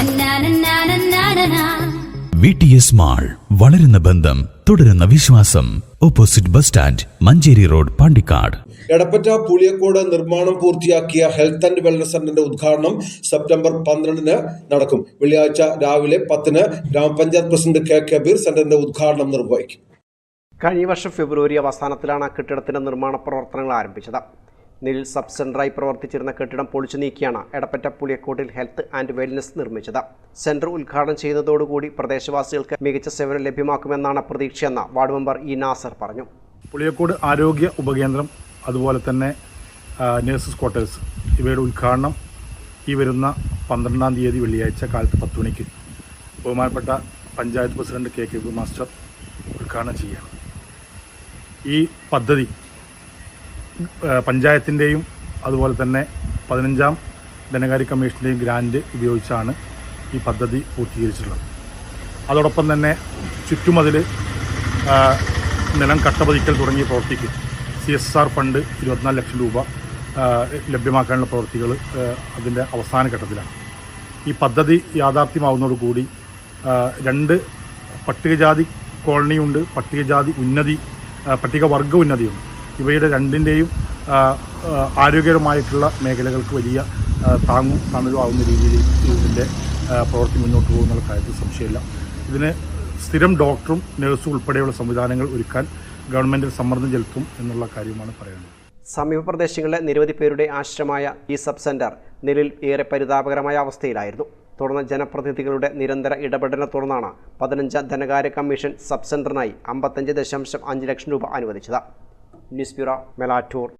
നന്നാനന്നാനന്നാനനാ. V T S mall വളരുന്ന ബന്ധം തുടരുന്ന വിശ്വാസം. Opposite bus stand Manjeri road Pandikkad. Edappatta Puliyakode നിർമ്മാണം പൂർത്തിയാക്കിയ ഹെൽത്ത് ആൻഡ് വെൽനസ് സെന്ററിന്റെ ഉദ്ഘാടനം സെപ്റ്റംബർ പന്ത്രണ്ടിന് നടക്കും. വെള്ളിയാഴ്ച രാവിലെ പത്തിന് ഗ്രാമപഞ്ചായത്ത് പ്രസിഡന്റ് കെ. കബീർ സെന്ററിന്റെ ഉദ്ഘാടനം നിർവഹിക്കും. കഴിഞ്ഞ വർഷം ഫെബ്രുവരി അവസാനത്തിലാണ് കെട്ടിടത്തിന്റെ നിർമ്മാണ പ്രവർത്തനങ്ങൾ ആരംഭിച്ചത്. നിലിൽ സബ് സെന്ററായി പ്രവർത്തിച്ചിരുന്ന കെട്ടിടം പൊളിച്ചു നീക്കിയാണ് എടപ്പറ്റ പുളിയക്കോട്ടിൽ ഹെൽത്ത് ആൻഡ് വെൽനസ് നിർമ്മിച്ചത്. സെന്റർ ഉദ്ഘാടനം ചെയ്യുന്നതോടുകൂടി പ്രദേശവാസികൾക്ക് മികച്ച സേവനം ലഭ്യമാക്കുമെന്നാണ് പ്രതീക്ഷയെന്ന് വാർഡ് മെമ്പർ ഇ നാസർ പറഞ്ഞു. പുളിയക്കോട് ആരോഗ്യ ഉപകേന്ദ്രം അതുപോലെ തന്നെ നഴ്സസ് ക്വാർട്ടേഴ്സ് ഇവയുടെ ഉദ്ഘാടനം ഈ വരുന്ന പന്ത്രണ്ടാം തീയതി വെള്ളിയാഴ്ച കാലത്ത് പത്ത് മണിക്ക് ബഹുമാനപ്പെട്ട panchayat president K. K. Master ഉദ്ഘാടനം ചെയ്യുകയാണ്. ഈ പദ്ധതി പഞ്ചായത്തിന്റെയും അതുപോലെ തന്നെ പതിനഞ്ചാം ധനകാര്യ കമ്മീഷന്റെയും ഗ്രാൻഡ് ഉപയോഗിച്ചാണ് ഈ പദ്ധതി പൂർത്തീകരിച്ചിട്ടുള്ളത്. അതോടൊപ്പം തന്നെ ചുറ്റുമതിൽ നിലം കട്ടപതിക്കൽ തുടങ്ങിയ പ്രവൃത്തിക്ക് സി എസ് ആർ ഫണ്ട് ഇരുപത്തിനാല് ലക്ഷം രൂപ ലഭ്യമാക്കാനുള്ള പ്രവൃത്തികൾ അതിന്റെ അവസാന ഘട്ടത്തിലാണ്. ഈ പദ്ധതി യാഥാർത്ഥ്യമാവുന്നതോടുകൂടി കൂടി രണ്ട് പട്ടികജാതി കോളനിയുണ്ട് പട്ടികജാതി ഉന്നതി പട്ടികവർഗ ഉന്നതിയുണ്ട്. ഇവയുടെ രണ്ടിന്റെയും ആരോഗ്യകരമായിട്ടുള്ള മേഖലകൾക്ക് വലിയ താങ്ങും തണലും ആവുന്ന രീതിയിൽ ഇതിന്റെ പ്രവൃത്തി മുന്നോട്ട് പോകുന്നുള്ള കാര്യത്തിൽ സംശയമില്ല. ഇതിന് സ്ഥിരം ഡോക്ടറും നഴ്സും ഉൾപ്പെടെയുള്ള സംവിധാനങ്ങൾ ഒരുക്കാൻ ഗവൺമെന്റ് സമ്മർദ്ദം ചെലുത്തും എന്നുള്ള കാര്യമാണ് പറയുന്നത്. സമീപ പ്രദേശങ്ങളിലെ നിരവധി പേരുടെ ആശ്രമമായ ഈ സബ് സെന്റർ നിലയിൽ ഏറെ പരിതാപകരമായ അവസ്ഥയിലായിരുന്നു. തുടർന്ന് ജനപ്രതിനിധികളുടെ നിരന്തര ഇടപെടലിനെ തുടർന്നാണ് പതിനഞ്ചാം ധനകാര്യ കമ്മീഷൻ സബ് സെന്ററിനായി അമ്പത്തഞ്ച് ദശാംശം അഞ്ച് ലക്ഷം രൂപ അനുവദിച്ചത്. Nispira, Melatur,